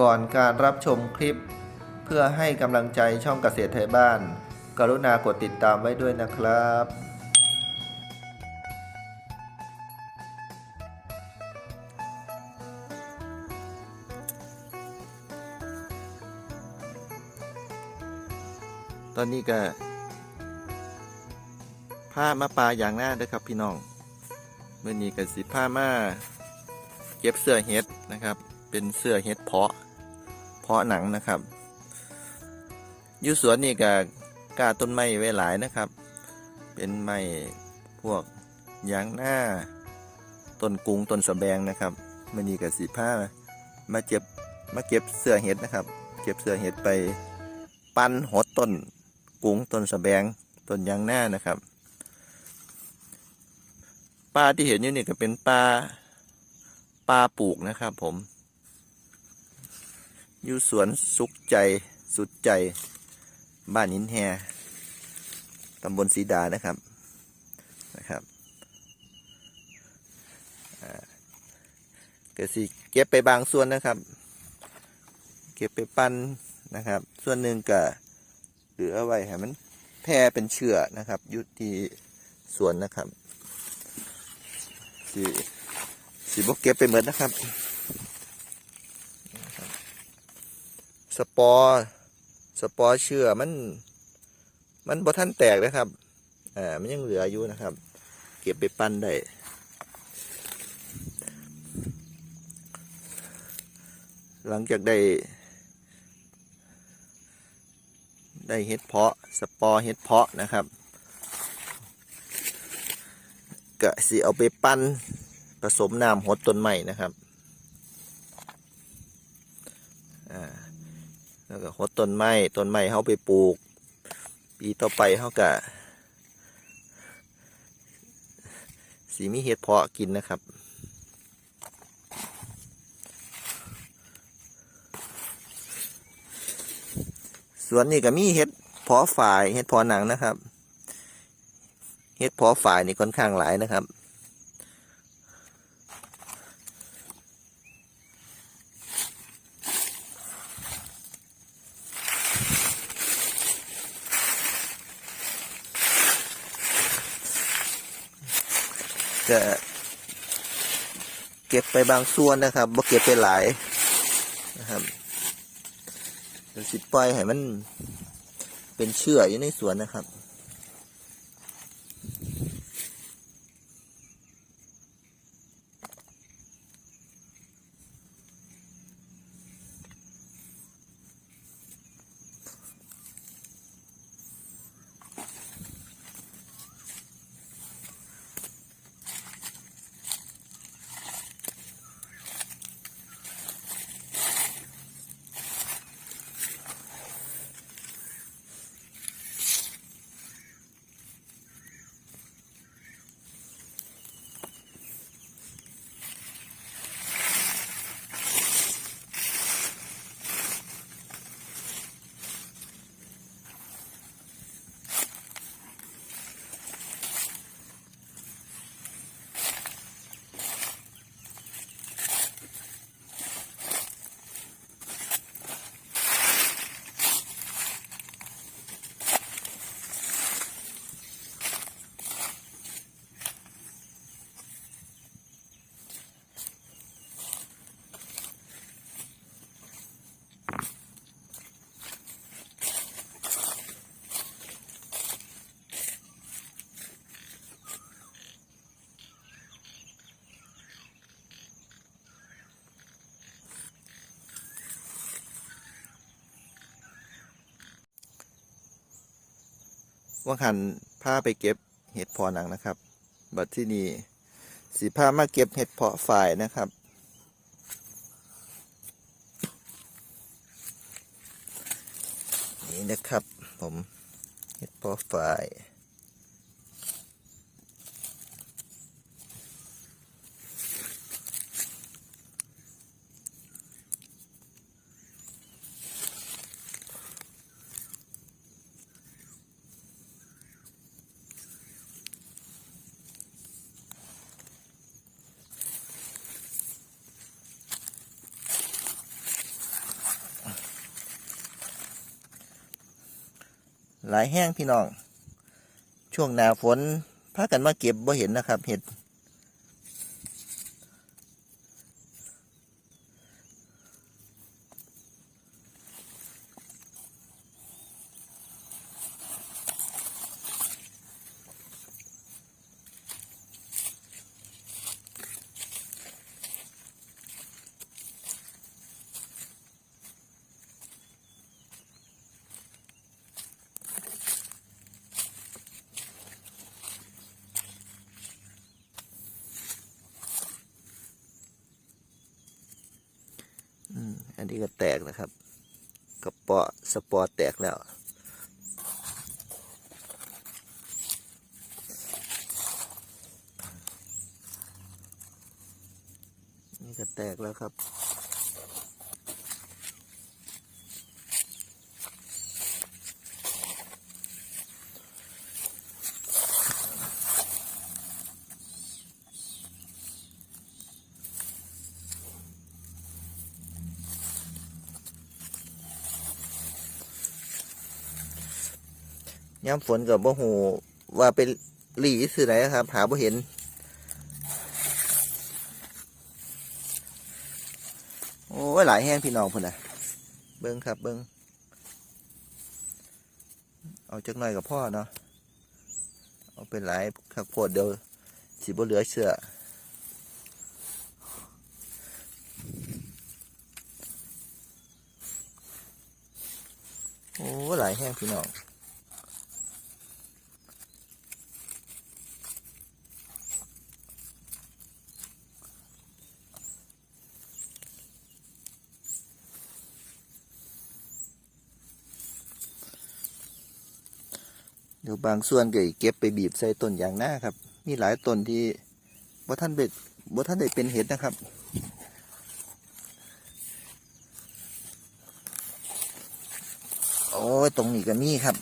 ก่อนการรับชมคลิป เพื่อให้กำลังใจช่องเกษตรไทยบ้าน กรุณากดติดตามไว้ด้วยนะครับตอนนี้ก็ผ้ามาปลาอย่างหน้าเด้อครับพี่น้องเมื่อนี้ก็สิผ้ามาเก็บเสื้อเฮ็ดนะครับ เป็นเสื้อเฮ็ดเพาะ เพาะหนังนะครับอยู่สวนนี่ก็กล้าต้นไม้ไว้หลายนะครับ เป็นไม้พวกยางหน้าต้นกุงต้นสะแบงนะครับมื่นี้ก็สิผ้ามาเก็บมาเก็บเสื้อเฮ็ดนะครับ เก็บเสื้อเฮ็ดไปปั้นหดต้นกุงต้นสะแบงต้นยางหน้านะครับปลาที่เห็นอยู่นี่ก็เป็นปลาปลาปลูกนะครับ ผม อยู่สวนสุขใจสุดใจ บ้านหินแฮตำบลศรีดานะครับนะครับอ่าก็สิเก็บไปบางส่วนนะครับ เก็บไปปั้นนะครับ ส่วนหนึ่งก็เหลือเอาไว้ให้มันแพร่เป็นเชื้อนะครับยู่ที่สวนนะครับสิสิบกเก็บไปเหมือนนะครับ สปอร์สปอร์เชื้อมัน มันบ่ท่านแตกนะครับอ่ามันยังเหลืออยู่นะครับ เก็บไปปั้นได้หลังจากได้ได้เห็ดเพาะสปอร์เห็ดเพาะนะครับก็สิเอาไปปั้นผสมน้ำหดต้นใหม่นะครับอ่า แล้วก็หดต้นไม้ต้นไม้เขาไปปลูก ปีต่อไปเขาก็สีมีเห็ดเพาะกินนะครับสวนนี่ก็มีเห็ดเพาะฝ่ายเห็ดเพาะหนังนะครับ เห็ดเพาะฝ่ายนี่ค่อนข้างหลายนะครับ จะเก็บไปบางส่วนนะครับบ่เก็บไปหลายนะครับสิปล่อยให้มันเป็นเชื่ออยู่ในสวนนะครับ ว่าหันผ้าไปเก็บเห็ดพอหนังนะครับ บัดที่นี่สีผ้ามาเก็บเห็ดเพาะฝ่ายนะครับ นี่นะครับผมเห็ดเพาะฝ่าย หลายแห้งพี่น้อง ช่วงหน้าฝนพากันมาเก็บบ่เห็นนะครับ เห็ด อืมอันนี้ก็แตกนะครับกระเปาะสปอร์ตแตกแล้ว นี่ก็แตกแล้วครับ ย้ำฝนกับบ่หูว่าเป็นหลีสื่อไหนครับ หาบ่เห็น โอ้ย หลายแห้งพี่น้องพุ่นนะเบิ้งครับเบิ้งเอาจักหน่อยกับพ่อเนาะเอาเป็นหลายขักโพดเดี๋ยวสิบ่เหลือเชื่อโอ้หลายแห้งพี่น้อง เดี๋ยวบางส่วนก็เก็บไปบีบใส่ต้นอย่างหน้าครับ มีหลายต้นที่บ่ท่านเป็ดบ่ท่านได้เป็นเห็ดนะครับ โอ้ตรงนี้ก็มีครับ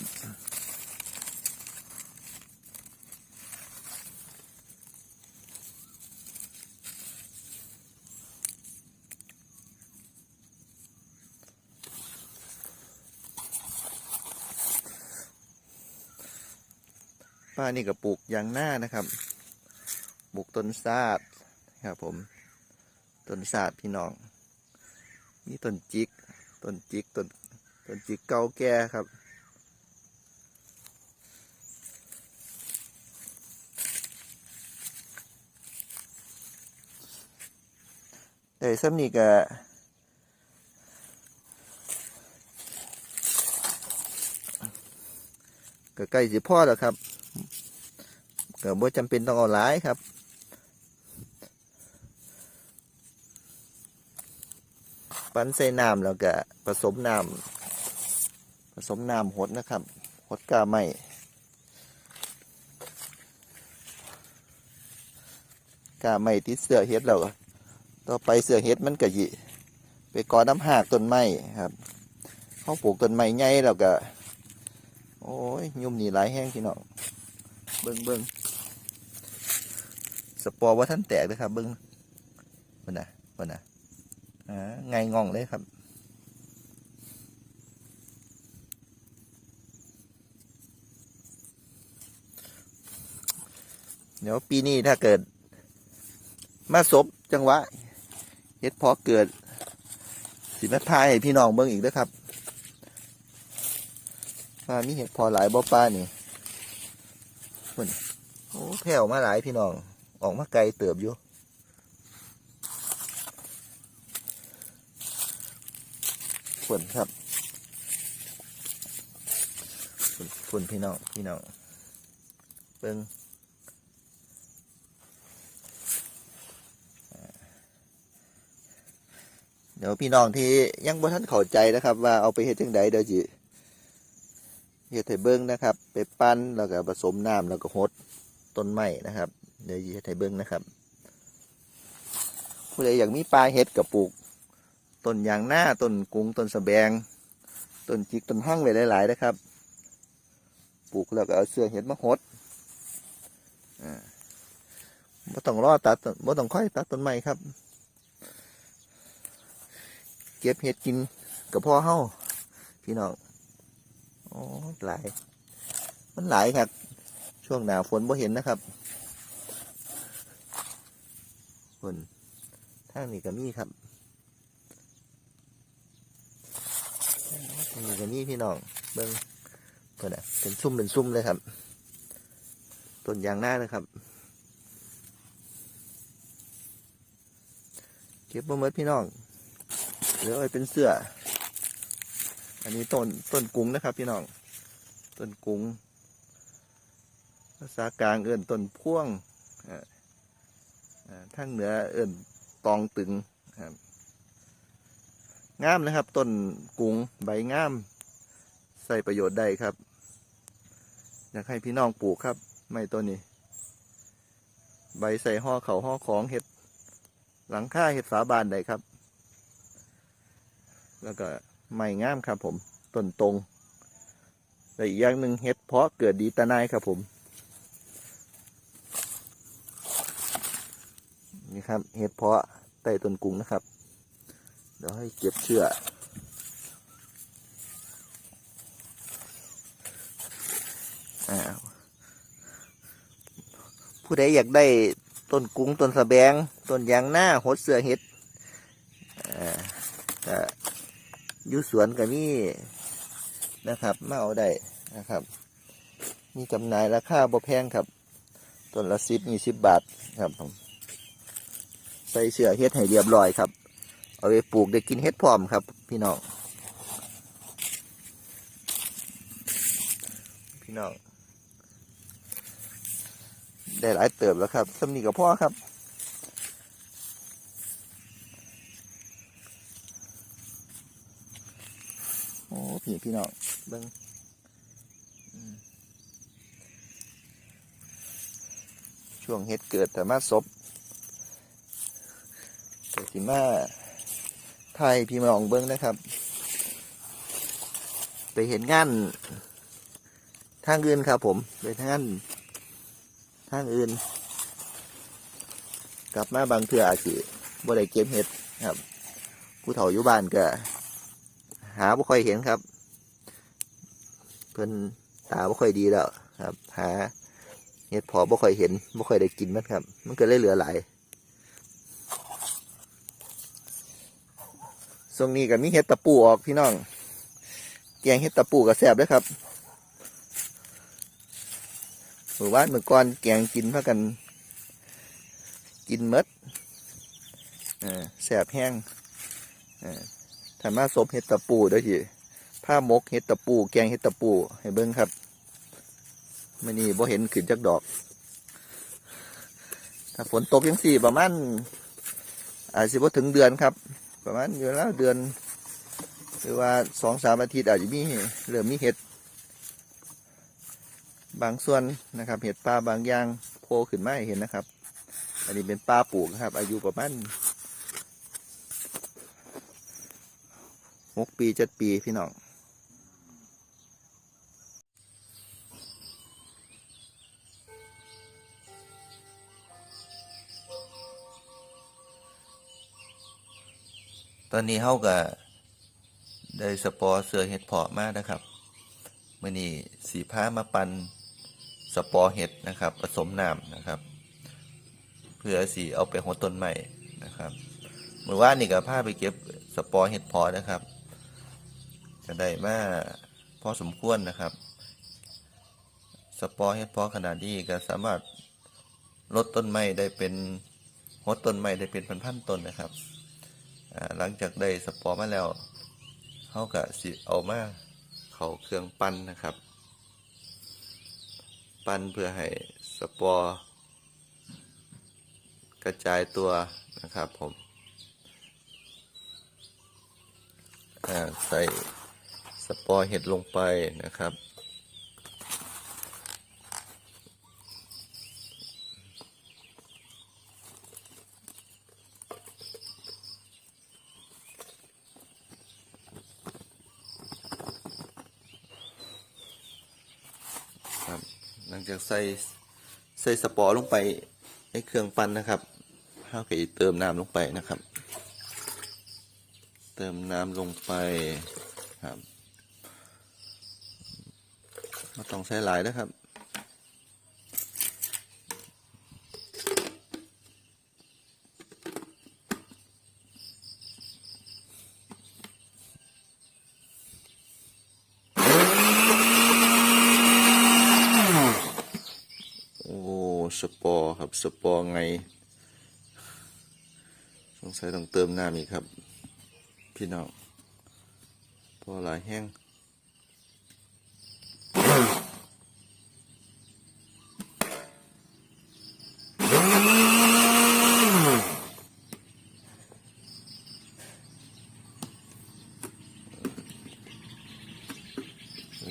ป้านี่ก็ปลูกยางหน้านะครับปลูกต้นซาดครับผมต้นซาดพี่น้องมีต้นจิกต้นจิกต้นต้นจิกเก่าแก่ครับแต่ซ้ำนี่ก็ก็ใกล้สิพ่อแล้วครับ ก็บ่จำเป็นต้องเอาหลายครับ ปั้นใส่น้ำแล้วก็ผสมน้ำผสมน้ำหดนะครับหดกาไม่กาไม่ติดเสือเฮ็ดแล้วก็ต่อไปเสือเฮ็ดมันก็ยิไปก่อน้ำหากต้นไม้ครับเขาปลูกต้นไม้ใหญ่แล้วก็โอ้ยยุ่มนี่หลายแห้งพี่น้องเบิ้งเบิ้ง สปอร์ว่าท่านแตกเลยครับเบิ้งมันนะมันนะอ่าไงงองเลยครับเดี๋ยวปีนี้ถ้าเกิด มาศพจังหวะเฮ็ดพอเกิด สิมาทายให้พี่น้องเบิ้งอีกด้วยครับว่ามีเห็ดพอหลายบ่ป้านี่โอ้แผ่วมาหลายพี่น้อง ออกมาไกลเติบอยู่ฝนครับฝนฝนพี่น้องพี่น้องเบิ้งอ่าเดี๋ยวพี่น้องที่ยังบ่ทันเข้าใจนะครับ ว่าเอาไปเฮ็ดจังใดเดี๋ยวจิเฮ็ดให้เบิ้งนะครับ ไปปั้นแล้วก็ผสมน้ำแล้วก็หดต้นไม้นะครับ เดี๋ยวยีให้เบิ้งนะครับผู้ใดอยากมีปลาเห็ดกับปลูกต้นยางหน้าต้นกุ้งต้นสะแบงต้นจิกต้นหั่งไว้หลายๆนะครับ ปลูกแล้วก็เอาเสื้อเห็ดมาหดอ่าไม่ต้องรอตัดไม่ต้องค่อยตัดต้นไม้ครับ เก็บเห็ดกินกับพ่อเฮาพี่น้องโอ้หลาย มันหลายครับ ช่วงหนาวฝนบ่เห็นนะครับ ฝนทางนี้ก็มีครับนี้ก็มีพี่น้องเบิ้งเพิ่นอะเป็นซุ่มเป็นซุ่มเลยครับต้นยางหน้านะครับเก็บมาเมดพี่น้องเหลือไว้เป็นเสื้อ อันนี้ต้นต้นกุ้งนะครับ พี่น้องต้นกุ้งภาษากลางเอื่นต้นพ่วงอ่า ทางเหนือเอื่นตองตึงครับงามนะครับต้นกุ้งใบงาม ใส่ประโยชน์ได้ครับ อยากให้พี่น้องปลูกครับ ไม่ต้นนี้ ใบใส่ห่อเขาห่อของเห็ดหลังคาเห็ดฝาบานได้ครับ แล้วก็ไม้งามครับผมต้นตรงและอีกอย่างหนึ่งเห็ดเพาะเกิดดีตะนายครับผม นี่ครับเห็ดเพาะใต้ต้นกุ้งนะครับ เดี๋ยวให้เก็บเชือกผู้ใดอยากได้ต้นกุ้งต้นสะแบงต้นยางหน้าหดเสือเห็ดอ่าก็อยู่สวนกับนี่นะครับมาเอาได้นะครับ มีจำหน่ายราคาบ่แพงครับต้นละสิบยี่สิบบาทครับผม ใส่เสื้อเฮ็ดให้เรียบร้อยครับ เอาไปปลูกได้กินเฮ็ดพร้อมครับ พี่น้อง พี่น้อง ได้หลายเติบแล้วครับสำนีกับพ่อครับโอ้พี่พี่น้องเบิ้งช่วงเฮ็ดเกิดแต่มาศพ เกิดสิมาไทยพี่น้องเบิ้งนะครับ ไปเห็นงานทางอื่นครับ ผมไปทางานทางอื่น กลับมาบางเถื่ออาจสิบ่ได้เก็บเห็ดครับผู้เฒ่าอยู่บ้านก็หาบ่ค่อยเห็นครับ เพิ่นตาบ่ค่อยดีแล้วครับ หาเห็ดพอบ่ค่อยเห็นบ่ค่อยได้กินมันครับ มันก็เลยเหลือหลาย ช่วงนี้ก็มีเห็ดตะปูออกพี่น้องแกงเห็ดตะปูก็แซ่บเด้วยครับเมื่อวานเมื่อก่อนแกงกินพากัน กินเมดแซ่บแห้งเออถ้ามาซบเห็ดตะปูด้วยทีผ้ามกเห็ดตะปู แกงเห็ดตะปู ให้เบิ้งครับมื่อนี้บ่เห็นขึ้นจักดอก ถ้าฝนตกยังสี่ประมาณอาจสิบ่ถึงเดือนครับ ประมาณอยู่แล้วเดือน หรือว่าสองสามอาทิตย์อาจจะมีเหลือมีเห็ด บางส่วนนะครับ เห็ดปลาบางอย่างโผล่ขึ้นมาให้เห็นนะครับ อันนี้เป็นปลาปลูกครับ อายุประมาณหกปีเจ็ดปีพี่น้อง ตอนนี้เฮาก็ได้สปอร์เสือเห็ดเพาะมากนะครับมื่อนี้สีผ้ามาปันสปอร์เห็ดนะครับ ผสมน้ำนะครับ เพื่อสีเอาไปหดต้นใหม่นะครับเมื่อวานนี่ก็พาไปเก็บสปอร์เห็ดเพาะนะครับก็ได้มาพอสมควรนะครับ สปอร์เห็ดเพาะขนาดนี้ก็สามารถลดต้นไม้ได้เป็นหดต้นไม้ได้เป็นพันๆต้นนะครับ หลังจากได้สปอร์มาแล้วเขาก็สิเอามาเขาเครื่องปั้นนะครับ ปั้นเพื่อให้สปอร์กระจายตัวนะครับผมอ่าใส่สปอร์เห็ดลงไปนะครับ ลังจากใส่ใส่สปอร์ลงไปในเครื่องปั้นนะครับข้าก็เติมน้ำลงไปนะครับ เติมน้ำลงไปครับมาต้องใช้หลายนะครับ โอ้สปอร์ครับ สปอร์ไง สงสัยต้องเติมน้ำอีกครับ พี่น้องพอหลายแห้ง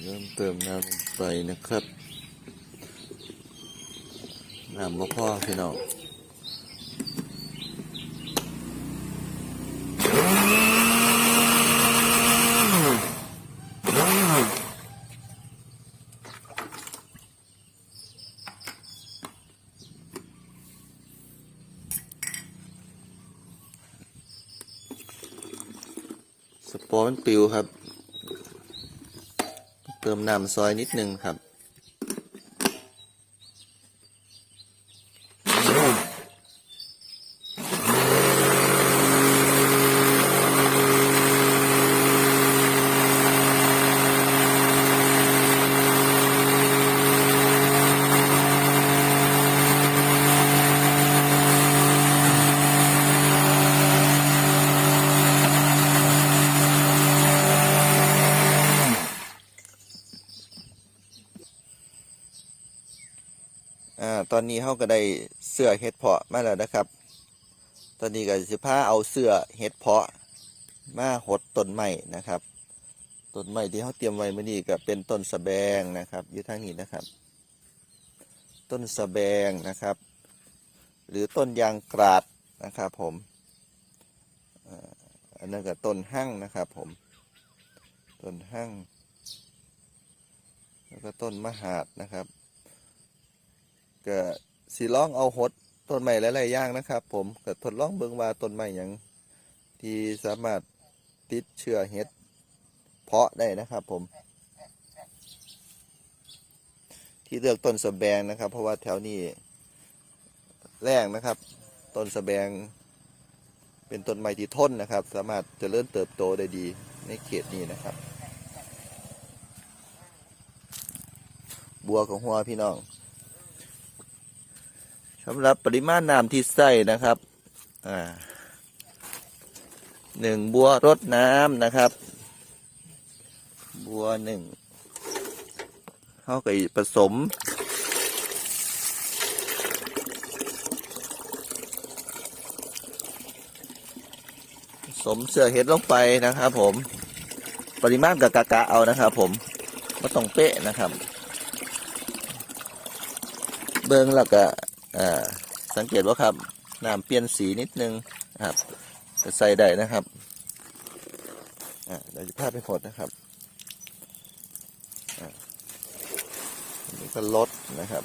เริ่มเติมน้ำไปนะครับ น้ำบ่พอพี่น้องสปอร์มันปิวครับ เติมน้ำซอยนิดนึงครับ อ่า ตอนนี้เขาก็ได้เสื้อเห็ดเพาะมาแล้วนะครับ ตอนนี้ก็สิพาเอาเสื้อเห็ดเพาะมาหดต้นไม้นะครับต้นไม้ที่เขาเตรียมไว้เมื่อนี้ก็เป็นต้นสะแบงนะครับอยู่ทางนี้นะครับ ต้นสะแบงนะครับ หรือต้นยางกราดนะครับผมอันนั้นก็ต้นหั่งนะครับผมต้นหั่งแล้วก็ต้นมหาดนะครับก็ สีลองเอาหดต้นไม้หลายๆอย่างนะครับ ผมก็ทดลองเบิ่งว่าต้นไม้หยังที่สามารถติดเชื้อเห็ดเพาะได้นะครับ ผม ที่เลือกต้นสะแบงนะครับ เพราะว่าแถวนี้แรงนะครับ ต้นสะแบง เป็นต้นไม้ที่ทนนะครับ สามารถจเจริญเติบโตได้ดีในเขตนี้นะครับ บัวของหัวพี่น้อง สำหรับปริมาณน้ำที่ใส่นะครับอ่าหนึ่งบัวรดน้ำนะครับ บัวหนึ่งเข้ากับผสมผสมเสื้อเห็ดลงไปนะครับ ผม ปริมาณกับกะกะเอานะครับ ผมไม่ต้องเป๊ะนะครับ เบิ้งแล้วก็ อ่าสังเกตว่าครับน้ำเปลี่ยนสีนิดนึงนะครับจะใส่ได้นะครับอ่าเดี๋ยวจะพาไปหดนะครับอ่านนี้ก็ลดนะครับ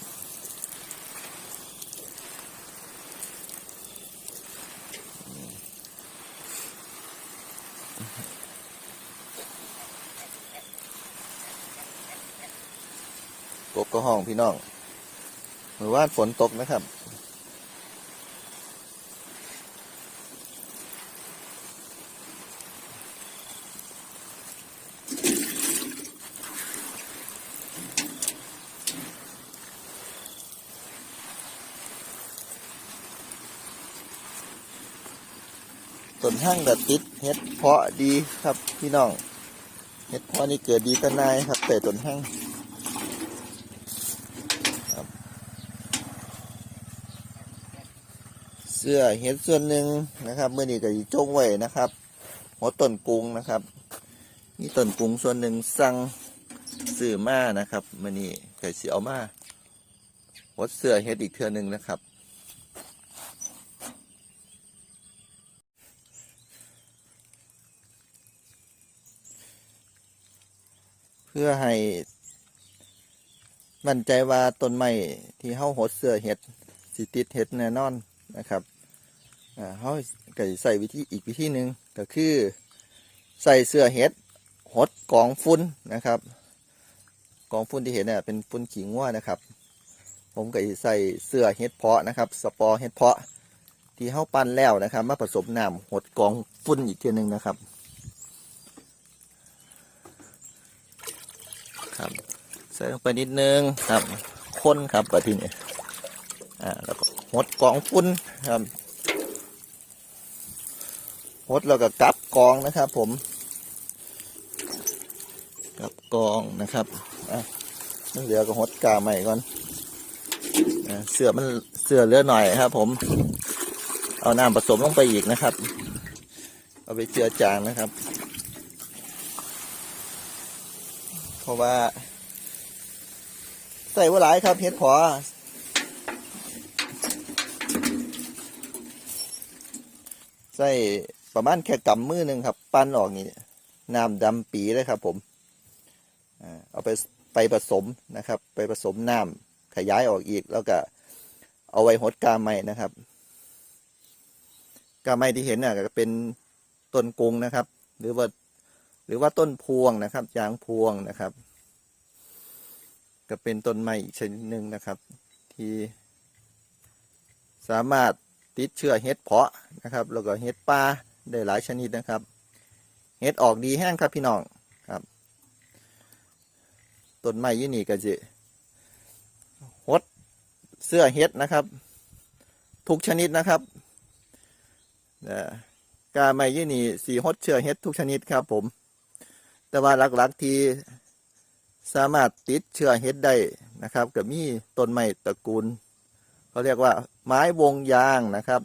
กบก็ห้องพี่น้อง เมื่อว่าฝนตกนะครับ ต้นห้างแบบติดเห็ดเพาะดีครับพี่น้องเห็ดเพาะนี่เกิดดีแต่นายครับแต่ต้นห้าง สื้อเห็ดส่วนหนึ่งนะครับเมื่อนี้ก็จงไว้นะครับหัวต้นกรุงนะครับนี่ต้นกรุงส่วนหนึ่งสั่งซื้อมานะครับเมื่อนี้ก็สิเอามาหดเสื้อเห็ดอีกเทือหนึ่งนะครับเพื่อให้มั่นใจว่าต้นไม้ที่เฮาหดเสื้อเห็ดสิติดเห็ดแน่นอนนะครับ อ่าเขาก็ใส่วิธีอีกวิธีหนึ่งก็คือใส่เสื้อเห็ดหดกองฟุ้นนะครับกองฟุ้นที่เห็นเนี่ยเป็นฟุ้นขิงว่านะครับ ผมก็ใส่เสื้อเห็ดเพาะนะครับ สปอร์เห็ดเพาะที่เข้าปั้นแล้วนะครับ มาผสมน้ำหดกองฟุ้นอีกทีหนึ่งนะครับครับใส่ลงไปนิดนึงครับ คนครับปทีนี้อ่าแล้วก็หดกองฟุ้นครับ หดแล้วก็กลับกองนะครับ ผมกลับกองนะครับอะเหลือก็หดกาใหม่ก่อนเสือมันเสือเลือหน่อยครับ ผม เอาน้ำผสมลงไปอีกนะครับ เอาไปเจือจางนะครับ เพราะว่า ใส่ว่าหลายครับเห็ดพอใส่ ประมาณแค่กำมือหนึ่งครับ ปั้นออกนี่น้ำดำปีเลยครับผมเอาไปไปผสมนะครับ ไปผสมน้ำขยายออกอีกแล้วก็เอาไว้หดกาไม้นะครับ กาไม้ที่เห็นน่ะก็เป็นต้นกุงนะครับ หรือว่าหรือว่าต้นพวงนะครับยางพวงนะครับ ก็เป็นต้นไม้อีกชนิดหนึ่งนะครับ ที่สามารถติดเชื้อเห็ดเพาะนะครับ แล้วก็เห็ดป่า ได้หลายชนิดนะครับ เห็ดออกดีแห้งครับพี่น้องครับต้นไม้ยี่นี่ก็จะหดเสื้อเห็ดนะครับ ทุกชนิดนะครับเอ่อกาไม้ยี่นี่สีหดเชื้อเห็ดทุกชนิดครับผม แต่ว่าหลักๆที่สามารถติดเชื้อเห็ดได้นะครับกับมีต้นไม้ตระกูล เขาเรียกว่าไม้วงยางนะครับ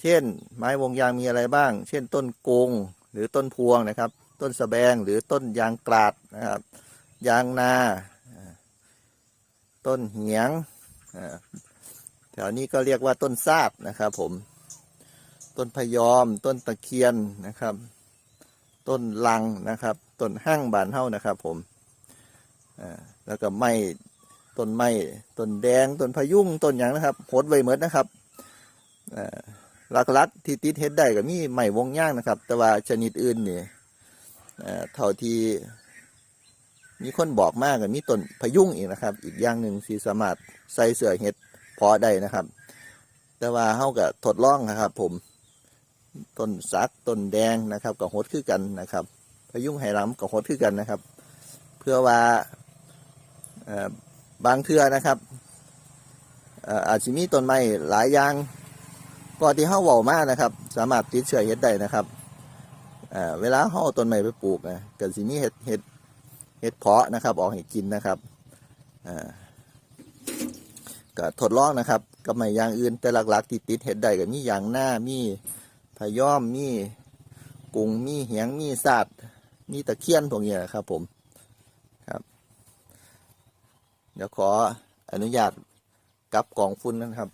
เช่น ไม้วงยางมีอะไรบ้าง เช่น ต้นกงหรือต้นพวงนะครับ ต้นสะแบงหรือต้นยางกลาดนะครับ ยางนา ต้นเหียงแถวนี้ก็เรียกว่าต้นซาบนะครับผม ต้นพยอม ต้นตะเคียนนะครับ ต้นลังนะครับ ต้นห้างบานเฮ้านะครับผมแล้วก็ไม้ต้นไม้ต้นแดง ต้นพยุงต้นหยางนะครับโหดไว้เหมือนนะครับอ่า หลักๆที่ติดเฮ็ดได้ก็มีไม้วงย่างนะครับ แต่ว่าชนิดอื่นนี่อ่าเท่าที่มีคนบอกมากก็มีต้นพยุงอีกนะครับ อีกอย่างหนึ่งที่สามารถใส่เสื้อเฮ็ดพอได้นะครับ แต่ว่าเฮาก็ทดลองนะครับ ผมต้นสักต้นแดงนะครับก็โหดคือกันนะครับ พยุงไหหลำก็โหดคือกันนะครับ เพื่อว่าอ่อบางเทือนะครับอ่ออาจจะมีต้นไม้หลายอย่าง ก็ที่เฮาเว้ามากนะครับ สามารถติดเชื้อเห็ดได้นะครับเอ่อเวลาเฮาเอาต้นไม้ไปปลูกนะก็สิมีเห็ดเห็ดเห็ดเพาะนะครับ ออกให้กินนะครับอ่อก็ทดลองนะครับกับไม้ยางอื่นแต่หลักๆที่ติดเห็ดได้ก็มีอย่างหน้ามีพย้อมมีกุ้งมีเหียงมีสาดมีตะเคียนพวกนี้นะครับ ผมครับ เดี๋ยวขออนุญาตกับกล่องฟุ้นนะครับ